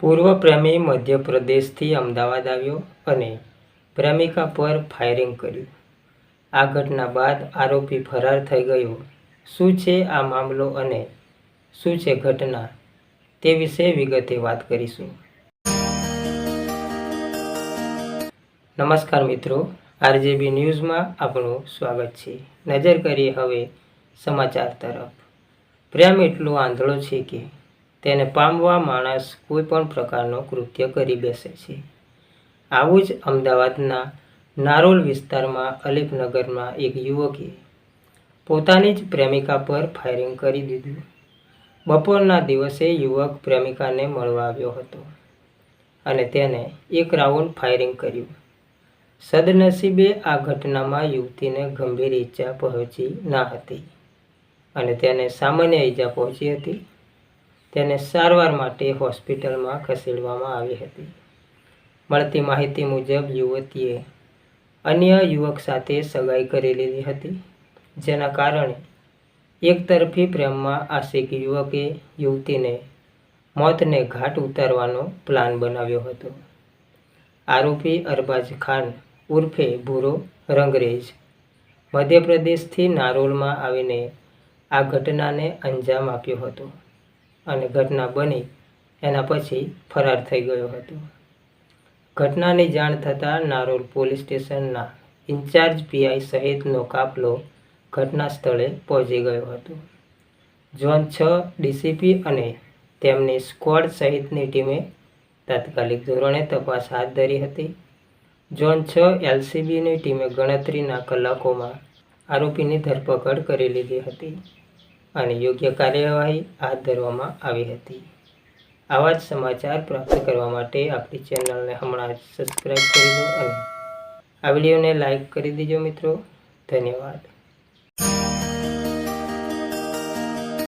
પૂર્વ પ્રેમી મધ્યપ્રદેશથી અમદાવાદ આવ્યો અને પ્રેમિકા પર ફાયરિંગ કર્યું. આ ઘટના બાદ આરોપી ફરાર થઈ ગયો. શું છે આ મામલો અને શું છે ઘટના તે વિશે વિગતે વાત કરીશું. નમસ્કાર મિત્રો, આરજેબી ન્યૂઝમાં આપણું સ્વાગત છે. નજર કરીએ હવે સમાચાર તરફ. પ્રેમ એટલો આંધળો છે કે તેને પામવા માણસ કોઈ પણ પ્રકારનો કૃત્ય કરી બેસે છે. આવું જ અમદાવાદના નારોલ વિસ્તારમાં અલીપનગરમાં એક યુવકે પોતાની જ પ્રેમિકા પર ફાયરિંગ કરી દીધું. બપોરના દિવસે યુવક પ્રેમિકાને મળવા આવ્યો હતો અને તેને એક રાઉન્ડ ફાયરિંગ કર્યું. સદનસીબે આ ઘટનામાં યુવતીને ગંભીર ઈજા પહોંચી ના હતી અને તેને સામાન્ય ઈજા પહોંચી હતી. તેને સારવાર માટે હોસ્પિટલમાં ખસેડવામાં આવી હતી. મળતી માહિતી મુજબ યુવતીએ અન્ય યુવક સાથે સગાઈ કરી લીધી હતી, જેના કારણે એકતરફી પ્રેમમાં આશિક યુવકે યુવતીને મોતને ઘાટ ઉતારવાનો પ્લાન બનાવ્યો હતો. આરોપી અરબાજ ખાન ઉર્ફે ભૂરો રંગરેજ મધ્યપ્રદેશથી નારોલમાં આવીને આ ઘટનાને અંજામ આપ્યો હતો. અને ઘટના બની, એના પછી ફરાર થઈ ગયો હતો. ઘટનાની જાણ થતાં નારોલ પોલીસ સ્ટેશનના ઇન્ચાર્જ પીઆઈ સહિતનો કાફલો ઘટના સ્થળે પહોંચી ગયો હતો. ઝોન છ, ડીસીપી અને તેમની સ્ક્વોડ સહિતની ટીમે તાત્કાલિક ધોરણે તપાસ હાથ ધરી હતી. ઝોન છ, એલસીબીની ટીમે ગણતરીના કલાકોમાં આરોપીની ધરપકડ કરી લીધી હતી. અને યોગ્ય કાર્યવાહી હાથ ધરવામાં આવી હતી. આવા જ સમાચાર પ્રાપ્ત કરવા માટે આપણી ચેનલને હમણાં જ સબસ્ક્રાઈબ કરી દો અને આ વિડીયોને લાઈક કરી દેજો મિત્રો. ધન્યવાદ.